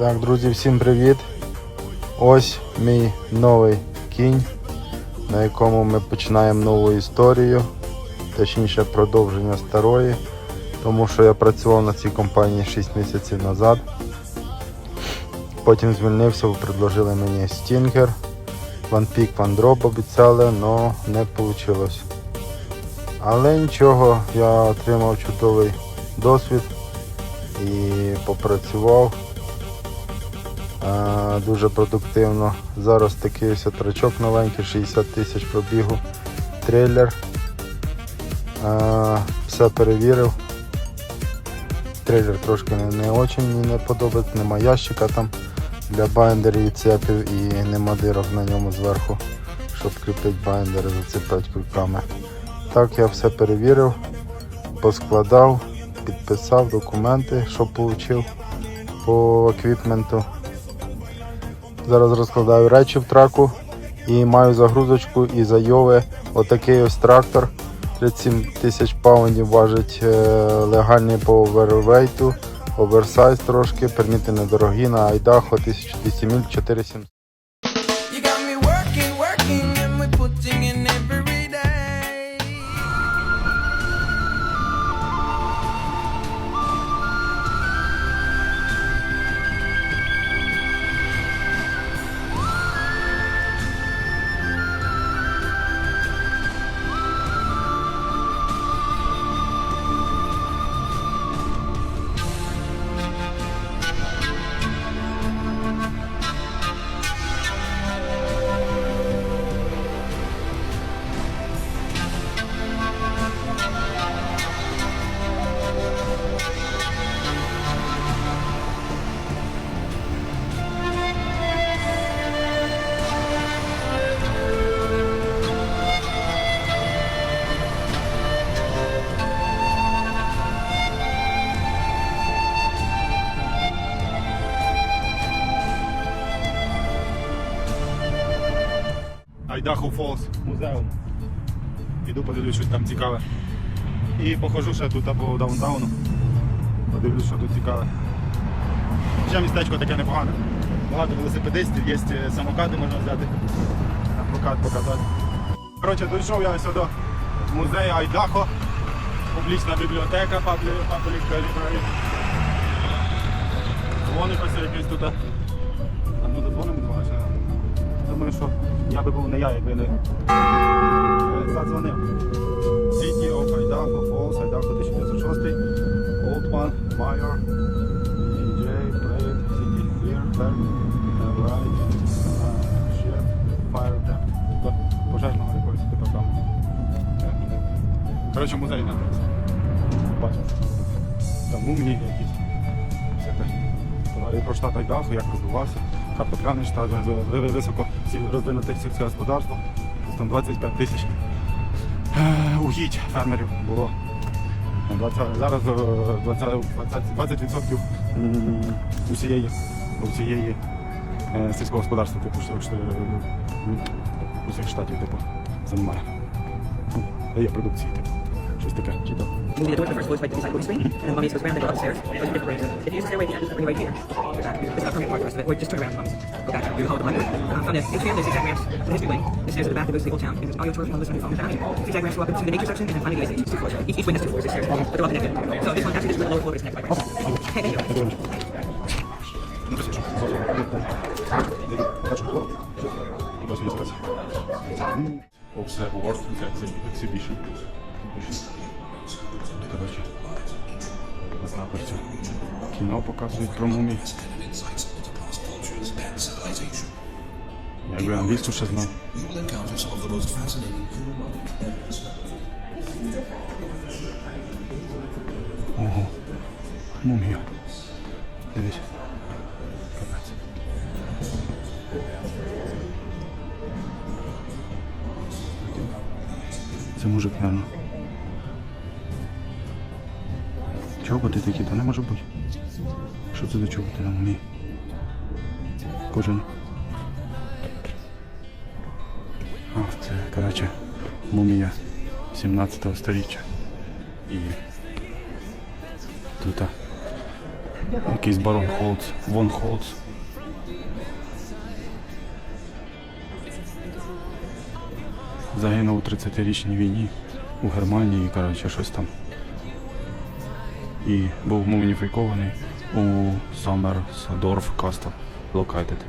Так, друзі, всім привіт! Ось мій новий кінь, на якому ми починаємо нову історію, точніше продовження старої, тому що я працював на цій компанії 6 місяців назад. Потім звільнився, предложили мені Stinger, One Peak, One Drop обіцяли, але не вийшло. Але нічого, я отримав чудовий досвід і попрацював дуже продуктивно. Зараз такий ось трачок новенький, 60 тисяч пробігу, трейлер. Все перевірив. Трейлер трошки не, не очень мені не подобається, нема ящика там для байндерів і цепів і нема дирок на ньому зверху, щоб кріпити байндери, зацепити крюками. Так, я все перевірив, поскладав, підписав документи, що отримав по еквіпменту. Зараз розкладаю речі в траку і маю загрузочку із Айови. Отакий ось трактор. 37 тисяч паундів важить е, легальний по овервейту, оверсайз трошки, приміти недорогі на Айдахо 1200 міль 4700. Айдахо Фолс музеум. Іду подивлюсь, що там цікаве. І похожу ще тут по даунтауну. Подивлюсь, що тут цікаве. Ще містечко таке непогане. Багато велосипедистів, є е, самокати, можна взяти. На прокат покатати. Коротше, дійшов я сюди до музею Айдахо. Публічна бібліотека Public Library. Дзвоник ось якийсь тут. Думаю, що я би був не я, якби не е, задзвонив. Idaho 1906, Old Man, Mayor, DJ, Plate, City Clear, Clerk, uh, Right, uh, Fire Temp. Тобто пожежного якогось департаменту. Е, Коротше, музей на Бачиш. Там мумії якісь. Всяке. Про штат Айдахо, як розвивався. Картопляний штат, ви- високо розвинуте сільське господарство. Там 25 тисяч е, угідь фермерів було. 20, зараз е, 20%, 20%, 20% м, усієї, усієї е, сільського господарства, типу, усіх штатів типу, займає. Дає продукції, типу. She's the cat. She. Moving the door to the first floor is by the side screen, and then mummy goes around and go upstairs. Those. If you use the stairway at end, bring you right here. It's not permanent the rest of it. Or just turn around. Go back. Do hold the library. Um, this, it's here. There's zigzag ramps to the history wing. The stairs at the back that goes to the old town, and there's audio tour from the listener who found Zigzag ramps go up into the nature section, and then finally the ice two floors. Each, each wing two floors. It's stairs, but they're all connected. So this one actually just the lower floor is connected by ramps. Hey, thank you. Worth exhibition. Коротше, на запорці. Кіно показують про мумій. Якби англійську ще знав. Ого, мумія. Дивись. Капець. Це мужик, наверное. Чоботи такі, та не може бути. Що це за чоботи мумії? Кожен. А, це, коротше, мумія 17 століття. І тут Якийсь барон Холц, Вон Холц. Загинув у 30-річній війні у Германії, коротше, щось там. І був муміфікований у Саммерсдорф Кастел located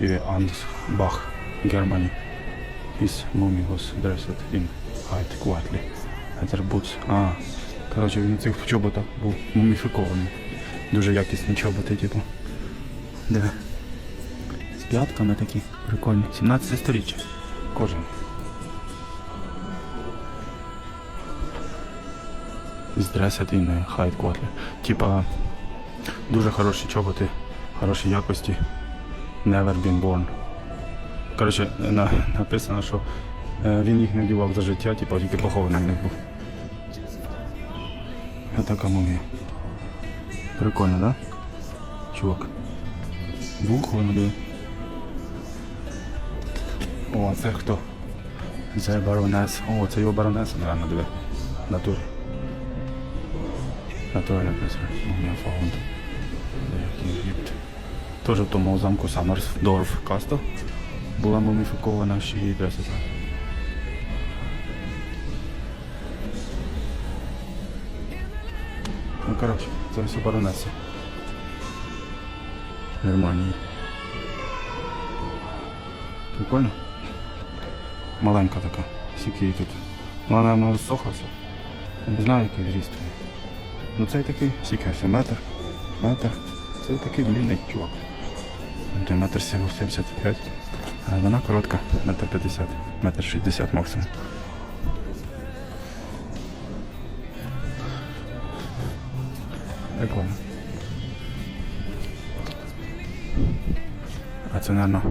in Ansbach, Germany. His mummy was dressed in white quietly. Leather boots. А, коротше, він цих чоботах був муміфікований. Дуже якісні чоботи, типу. Диви. З п'ятками такі. Прикольні. 17 сторіччя. Кожен. З high quality. Типа дуже хороші чоботи, хороші якості. Never been born. Коротше, на, написано, що е, він їх не вдівав за життя, типу, тільки похований в них був. Отака мумія. Прикольно, да? Чувак. Вухо, ну. О, це хто? Це баронес. О, це його баронеса, наверное, диви. Натурі. Натурі написано. Мумія фаунд. Теж в тому замку Саммерсдорф Кастел була муміфікована ще й дреса. Ну, коротше, це все баронеса. Германії. Прикольно? Маленька така. Скільки її тут. Ну, Вона, мабуть, сохлася. Не знаю, який зріст. Ну цей такий, скільки метр, метр. Цей такий длинний чувак. Це метр сім- 75. А вона коротка, метр 50, метр 60 максимум. Прикольно. А це, мабуть,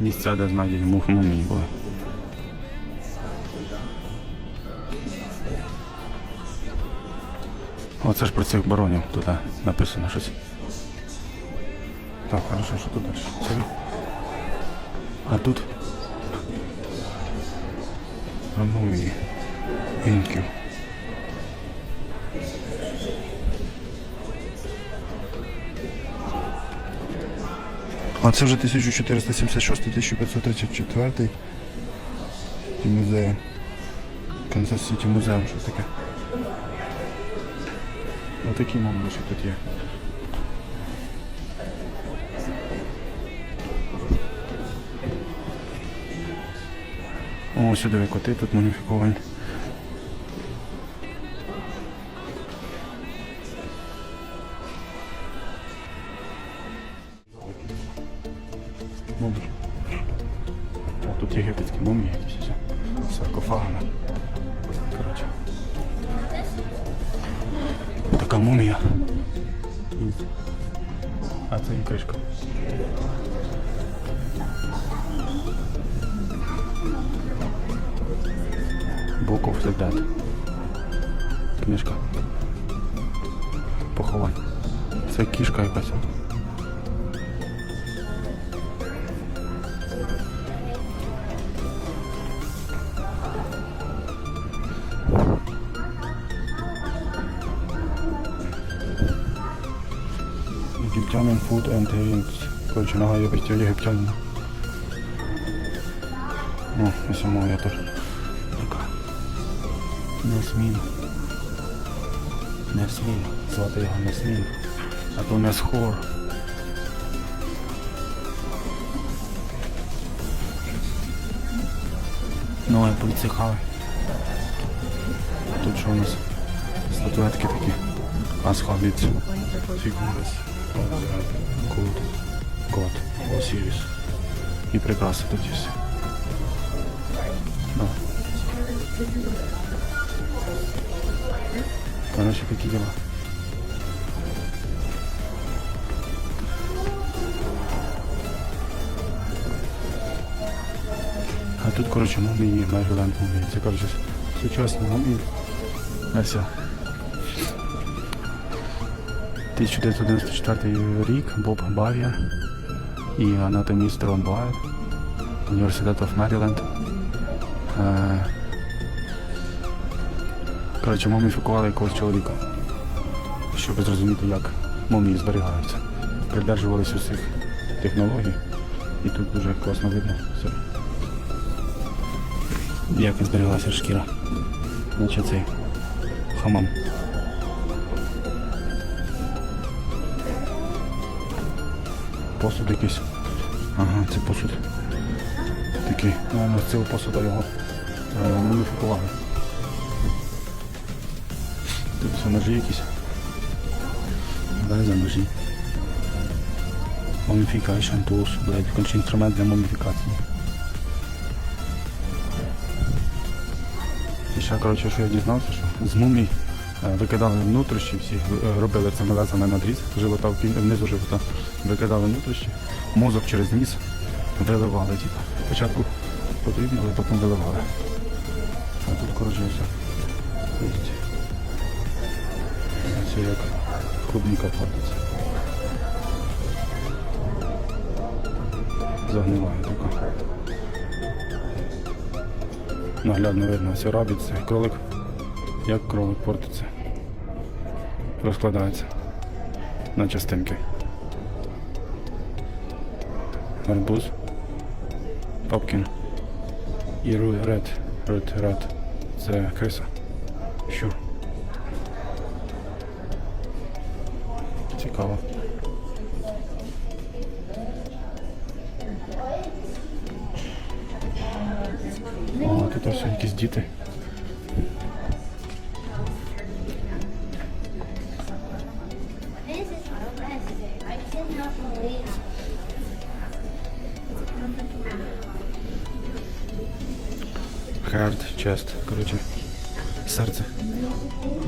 місця, де знайдені мух мумії були. Оце ж про цих баронів туди написано щось. Так, хорошо, що тут далі? Це... А тут? А ну і інків. А це вже 1476-1534 і музею. Канзас Сіті музеум, що таке. Отакі мамки, що тут є. О, сюди коти тут муміфіковані. The Dead. Книжка. Поховань. Це кішка якась. Єгиптянин food and drinks. Коротше, нога єгиптя- єгиптянина. Ну, і самого я теж. Така. Несмін. Несмін. Звати його Несмін. А то Несхор. Ну, я поцікавий. Тут що у нас? Статуетки такі. Асхабіт. Фігурис. Кут. Кот. Осіріс. І прикраси тут є. Да. Короче, какие дела? А тут, короче, мумії, Меріленд мумії. Це, короче, сучасні мумії. Ось. 1994 рік, Боб Бавія і анатоміст Рон Байер, Університет Maryland. Е, Коротше, муміфікували якогось чоловіка. щоб зрозуміти, як мумії зберігаються. Придержувалися усіх технологій. І тут дуже класно видно все. Як зберігалася шкіра. Наче цей хамам. Посуд якийсь. Ага, це посуд. Такий. Ну, з цього посуду його е, муміфікували. Все ножі якісь. Дай за ножі. Mummification tools, блядь, кончий інструмент для муміфікації. І ще, коротше, що я дізнався, що з мумій е, викидали внутрішні всі, е, робили це лезами надріз живота, внизу живота, викидали внутрішні, мозок через ніс виливали. Типу. Спочатку потрібно, але потім виливали. А тут, коротше, все. Все як клубніка платиться. Загниває така. Наглядно видно, все робиться. І кролик, як кролик портиться. Розкладається на частинки. Арбуз. Папкін. І ред. Ред, ред. Це криса. Цікаво. О, тут ось якісь діти. Believe Heart, коротше. Серце.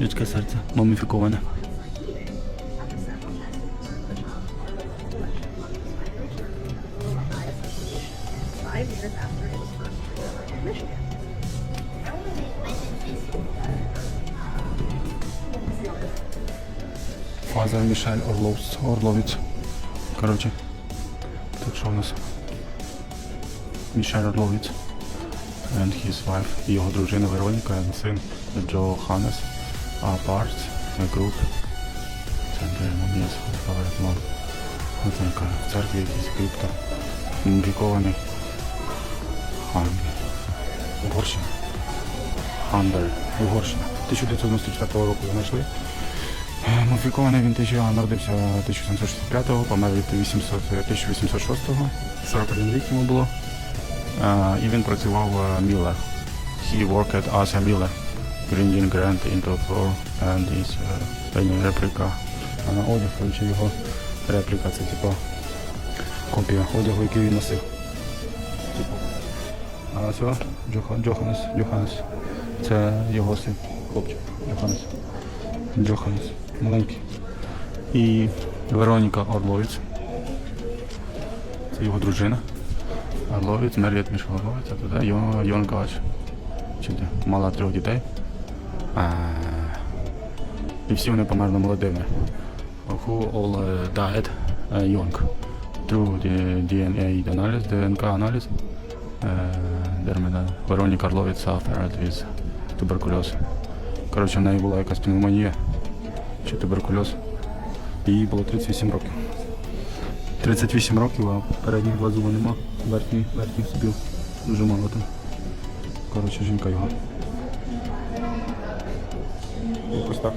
Людське серце. Муміфіковане. Мішель Орловц, Орловець. Коротше. Тут що в нас? Мішель Орловець. And his wife. Його дружина Вероніка, і син Джо Ханес. А Парт, груп. Центр Муміс, Фаворит Мон. Ось яка в церкві якийсь крипто. Муміфікований. Хангер. Угорщина. Хандер. Угорщина. 1994 року знайшли. Е, Муміфікований він народився 1765-го, помер від 1806-го. 41 рік йому було. Е, І він працював е, міллер. He worked as a miller, bringing Grant into floor and is uh, репліка. А на одяг, коротше, його репліка, це типу копія одягу, який він носив. Типу. А це Джоханес, Джоханес. Це його син, хлопчик. Джоханес. Джоханес, маленький. І Вероніка Орловець. Це його дружина. Орловець, Маріет Мішка Орловець, а туди Йон, Гач. Мала трьох дітей. А, і всі вони померли молодими. Who all died young through the DNA аналіз, ДНК аналіз. Вероніка Орловець suffered with туберкульоз. Коротше, в неї була якась пневмонія чи туберкульоз. Їй було 38 років. 38 років, а передніх два зуба нема. Верхній, верхній собі дуже мало там. Коротше, жінка його. Якось так.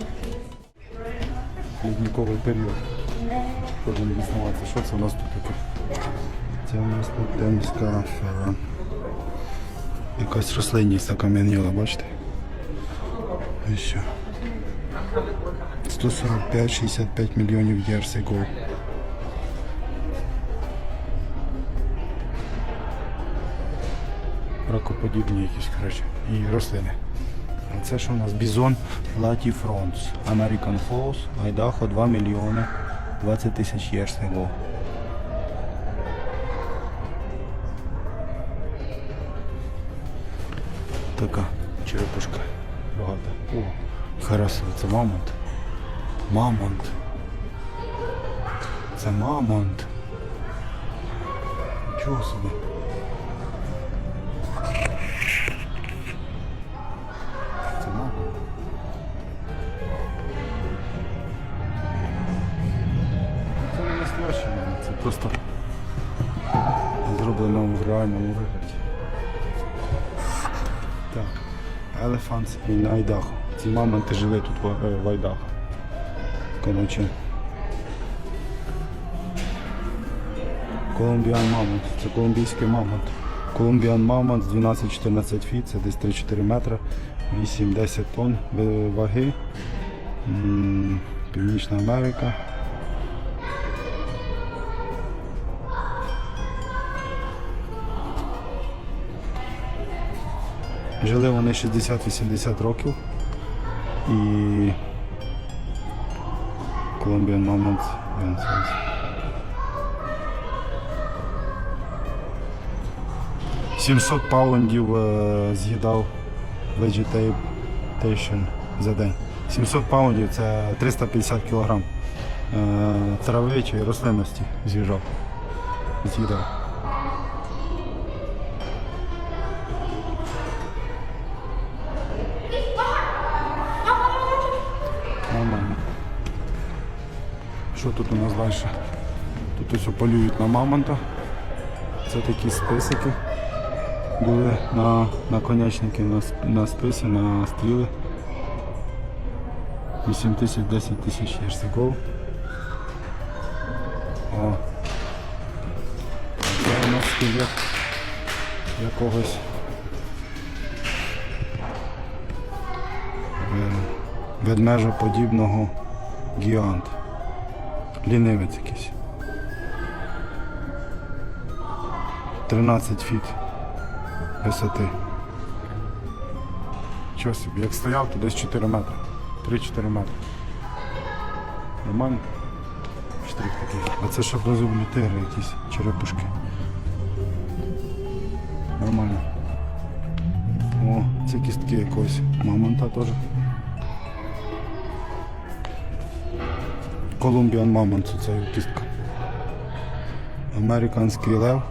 Лідниковий період. Кожен дізнаватися, що це у нас тут таке. Це у нас тут темська фера. Якась рослинність закам'яніла, бачите? І що? 145-65 мільйонів ago. Ракоподібні якісь, коротше, і рослини. А це що у нас? Бізон Латіфронс. American Falls, Айдахо 2 мільйони 20 тисяч ago. красиво, це мамонт. Мамонт. Це мамонт. Чого собі. Це мамонт. Ну, це не настоящий мамонт, це просто зроблено в реальному вигляді. Так. Elephants in Idaho. Ці мамонти жили тут в, е, в Коротше. Колумбіан мамонт. Це колумбійський мамонт. Колумбіан мамонт з 12-14 фіт, це десь 3-4 метри, 8-10 тонн ваги. Північна Америка. Жили вони 60-80 років. І Colombian Moment. він Сімсот паундів е, з'їдав vegetation за день. 700 паундів це 350 кг е, трави чи рослинності з'їжджав. З'їдав. Тут у нас далі? Тут ось полюють на мамонта. Це такі списики. Були на на, с- на списі, на стріли. 8 тисяч, 10 тисяч єрсиков. О. Це у нас скелет якогось е, ведмежоподібного гіганта. Лінивець якийсь. 13 фіт висоти. Чого собі, як стояв, то десь 4 метри. 3-4 метри. Нормально? Штрих такий. А це щоб розумні тигри якісь черепушки. Нормально. О, це кістки якогось мамонта теж. Колумбіан мамонт, це кістка. Американський лев.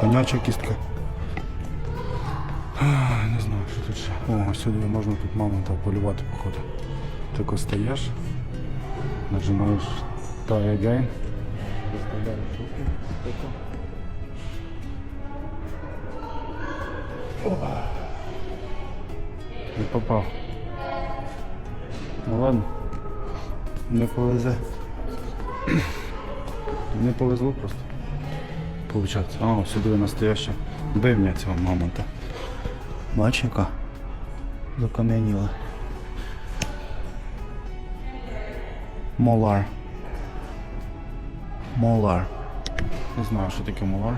Коняча кістка. Не знаю, що тут ще. О, сюди можна тут мамонта полювати, походу. Тільки стаєш, нажимаєш Try again. Виставляєш руки. Опа. Не попав. Ну ладно. Не повезе. Не повезло просто. Получаться. А, сюди настояща бивня цього мамонта. Бач, яка закам'яніла. Молар. Молар. Не знаю, що таке молар.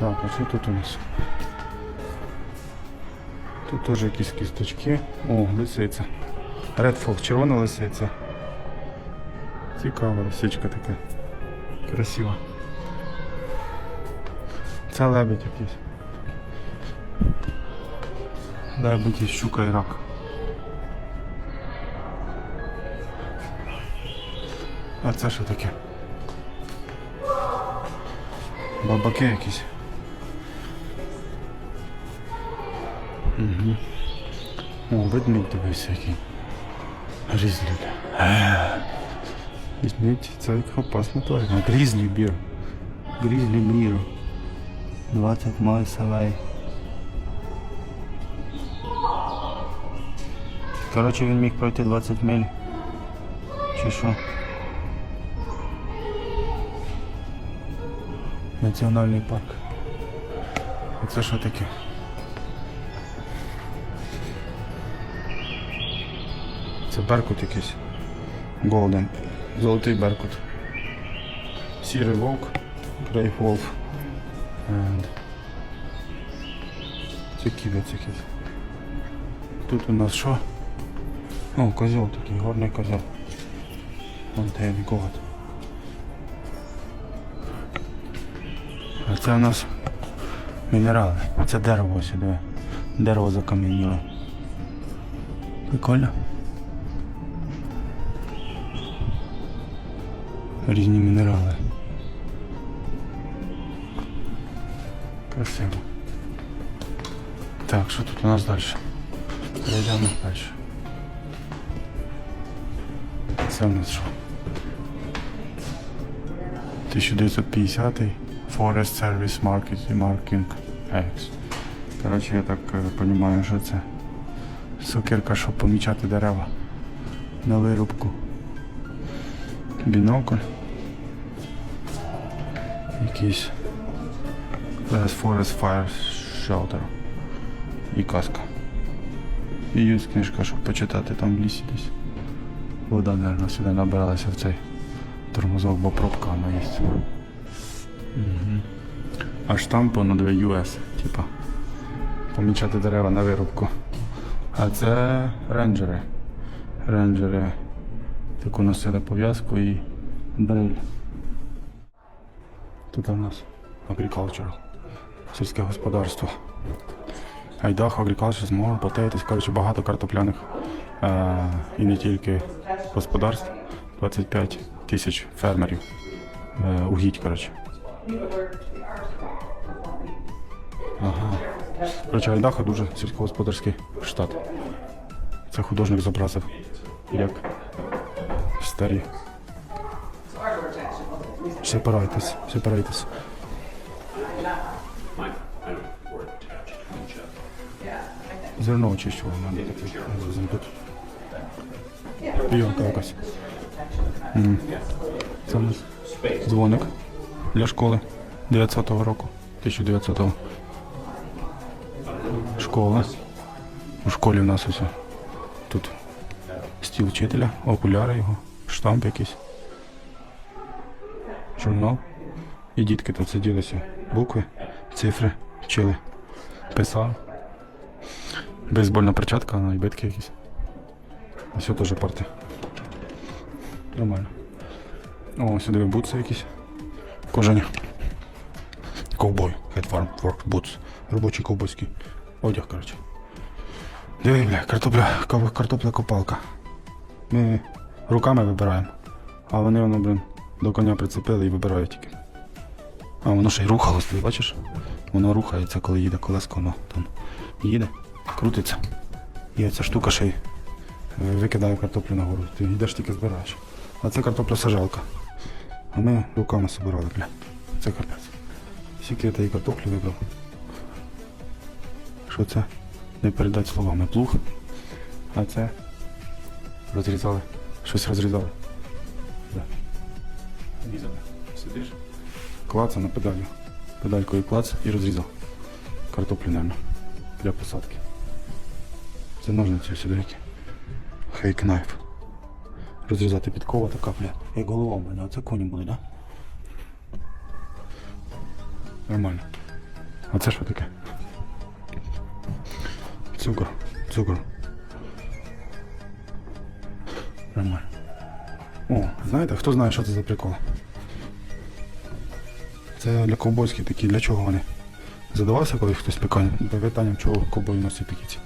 Так, а що тут у нас? Тут теж якісь кісточки. О, лисиця. Редфолк, червона лисиця. Цікава лисичка така. Красива. Це лебедь якийсь. Лебедь і щука і рак. А це що таке? Бабаки якісь. Угу. О, ведмідь дивився який. Грізлі. Візьміть, це як опасна тварина. Грізлі бір. Грізлі бір. 20 miles away. Коротше, він міг пройти 20 миль. Чи що? Національний парк. А це що таке? Це беркут якийсь. Голден. Золотий беркут. Сірий вовк. Грей Wolf. And... Це ківець якийсь. Тут у нас що? О, козел такий, горний козел. Де він. А це у нас мінерали. Це дерево сюди. Дерево закам'яніло. Прикольно. Різні мінерали. Красиво. Так, що тут у нас далі? Перейдемо далі. це в нас що? 1950 Forest Service Market Marking X. Коротше, я так розумію, що це сокирка, щоб помічати дерева на вирубку. Бінокль. Якийсь Forest Fire Shelter. І каска. І є книжка, щоб почитати там в лісі десь. Вода, мабуть, сюди набиралася в цей тормозок, бо пробка вона є. Угу. А штамп на 2 US, типа. Помічати дерева на вирубку. А це рейнджери. Рейнджери таку носили пов'язку і дрель. Тут у нас agricultural. Сільське господарство. Айдах, agriculture, more, potatoes, коротше, багато картопляних е, і не тільки господарств. 25 тисяч фермерів. Е, угідь, коротше. Ага. Коротше, Айдаха дуже сільськогосподарський штат. Це художник зобразив, як старі. Сепарайтесь, сепарайтесь. Зерно очищував мене таке. Тут. Пійонка якась. Це дзвоник для школи 900 року. 1900 Школа. У школі в нас усе. Тут стіл вчителя, окуляри його, штамп якийсь. Журнал. І дітки тут сиділися. Букви, цифри, вчили. Писав. Бейсбольна перчатка, і битки якісь. Ось теж парти. Нормально. О, сюди бутси якісь. Кожані. Ковбой. Head farm work boots. Робочий ковбойський одяг, коротше. Диви, бля, картопля, картопля копалка. Ми руками вибираємо, а вони воно, блин, до коня прицепили і вибирають тільки. А воно ще й рухалось, ти бачиш? Воно рухається, коли їде колеско, воно там їде, крутиться. І оця штука ще й е, викидає картоплю нагору. Ти йдеш тільки збираєш. А це картопля сажалка. А ми руками собирали, бля. Це капець. Скільки я тієї картоплі вибрав. Що це? Не передати словами плуг. А це розрізали. Щось розрізали. Да. Сидиш. Клаца на педалю. Педалькою клац і розрізав. Картоплю, мабуть, для посадки. Це ножниці сюди які. Хейк найф. Розрізати підкова така, бля. Як голова в мене, а це коні були, да? Нормально. А це що таке? Цукор. Цукор. Нормально. О, знаєте, хто знає, що це за прикол? Це для ковбойські такі, для чого вони? Задавався колись хтось питанням, чого ковбой носить такі ці.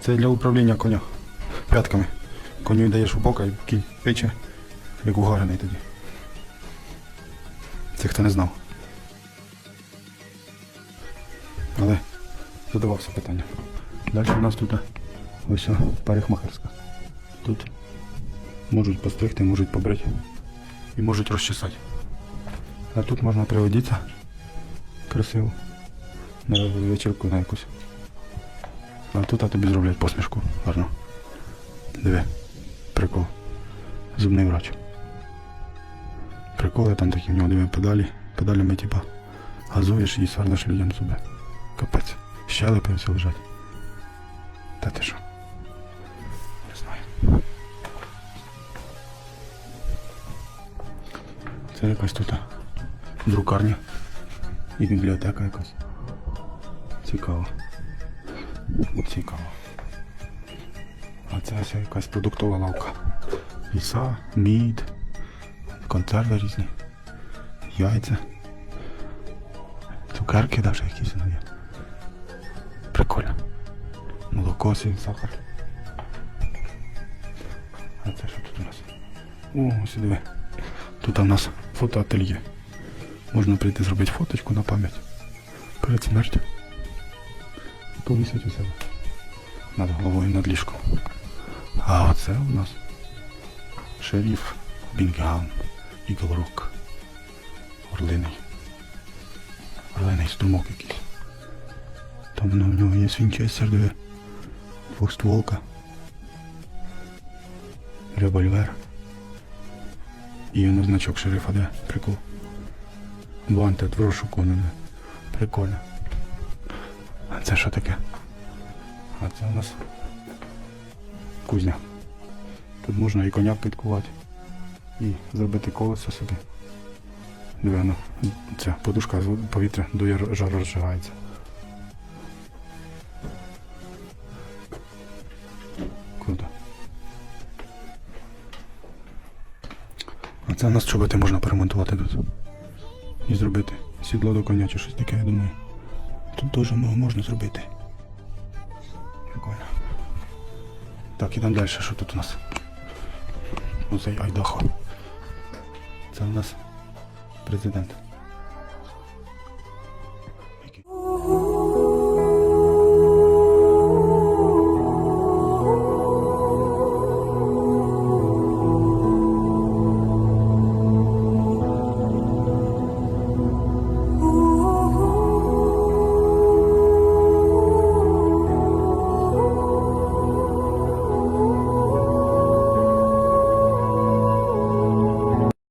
Це для управління коня. П'ятками. Коню даєш у бока і кінь пече, як угарений тоді. Це хто не знав. Але задавався питання. Далі у нас тут ось о, парикмахерська. Тут можуть постригти, можуть побрити і можуть розчесати. А тут можна приводитися красиво на вечірку на якусь. А тут а тобі зроблять посмішку. Гарно. Диви. Прикол. Зубний врач. Приколи там такі в нього диви педалі. Педалями типа газуєш і свернеш людям зуби. Капець. Щелепи все лежать. Та ти що? Не знаю. Це якась тут друкарня і бібліотека якась. Цікаво. Цікаво. А це ось якась продуктова лавка. Ліса, мід, консерви різні, яйця, цукерки навіть якісь нові. Прикольно. Молоко, сіль, сахар. А це що тут у нас? О, диви. Тут у нас фотоательє. Можна прийти зробити фоточку на пам'ять. Перед смертю. Повісять у себе. Над головою, над ліжком. А оце у нас шеріф. Бінгегаун, Ігл Рок. Орлиний. Орлиний струмок якийсь. Там на в нього є свінчестер, де двохстволка. Револьвер. І на значок шерифа, де прикол. Бланте в розшуку, Прикольно. А це що таке? А це у нас кузня. Тут можна і коня підкувати, і зробити колесо собі. Дивно, ця подушка з повітря дує жар розжигається. Круто. А це у нас чоботи можна перемонтувати тут. І зробити сідло до коня чи щось таке, я думаю. Тут теж можна зробити. Прикольно. Так, ідемо далі, що тут у нас? Оцей Айдахо. Це у нас президент.